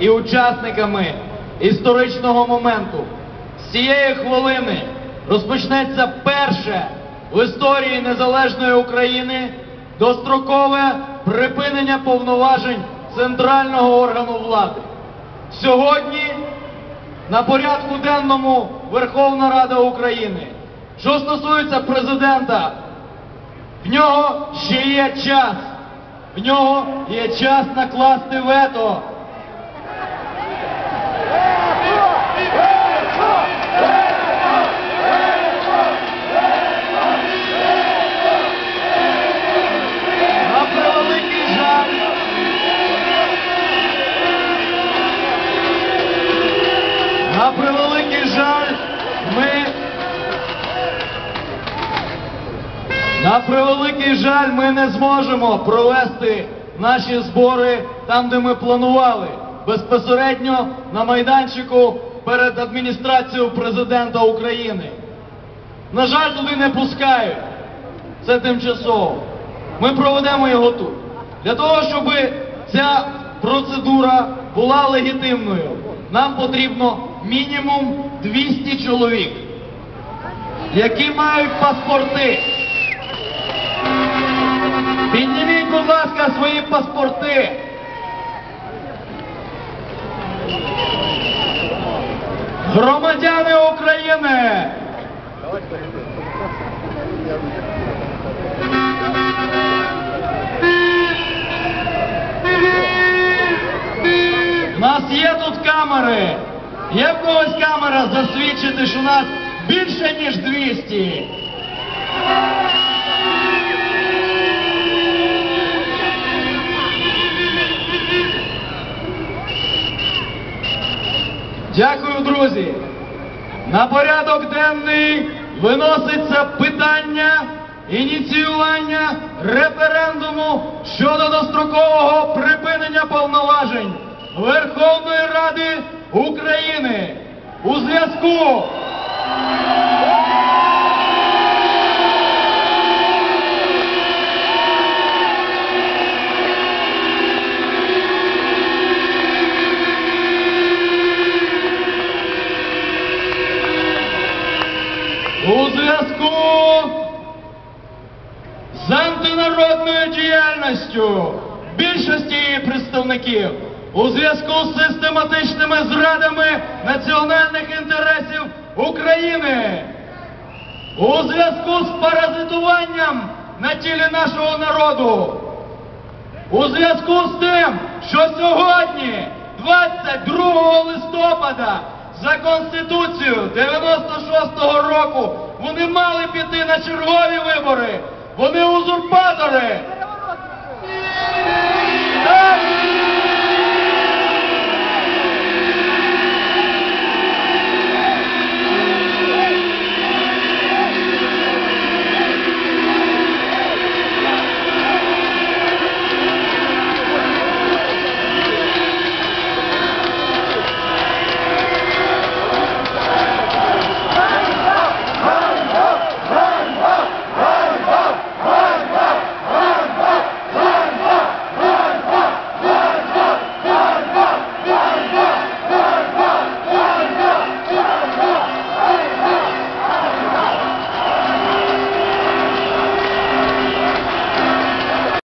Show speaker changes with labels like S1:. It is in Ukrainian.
S1: і учасниками історичного моменту. З цієї хвилини розпочнеться перше в історії незалежної України дострокове припинення повноважень центрального органу влади. Сьогодні на порядку денному Верховна Рада України. Що стосується президента, в нього ще є час. В нього є час накласти вето. На превеликий жаль, ми не зможемо провести наші збори там, де ми планували, безпосередньо на майданчику перед адміністрацією президента України. На жаль, туди не пускають. Це тимчасово. Ми проведемо його тут. Для того, щоб ця процедура була легітимною, нам потрібно мінімум 200 чоловік, які мають паспорти. Підніміть, будь ласка, свої паспорти. Громадяни України! У нас є тут камери. Є в когось камера засвідчити, що нас більше, ніж 200. Дякую, друзі. На порядок денний виноситься питання ініціювання референдуму щодо дострокового припинення повноважень Верховної Ради України у зв'язку. У зв'язку з антинародною діяльністю більшості її представників у зв'язку з систематичними зрадами національних інтересів України, у зв'язку з паразитуванням на тілі нашого народу, у зв'язку з тим, що сьогодні, 22 листопада, за Конституцію 96-го року вони мали піти на чергові вибори. Вони узурпатори.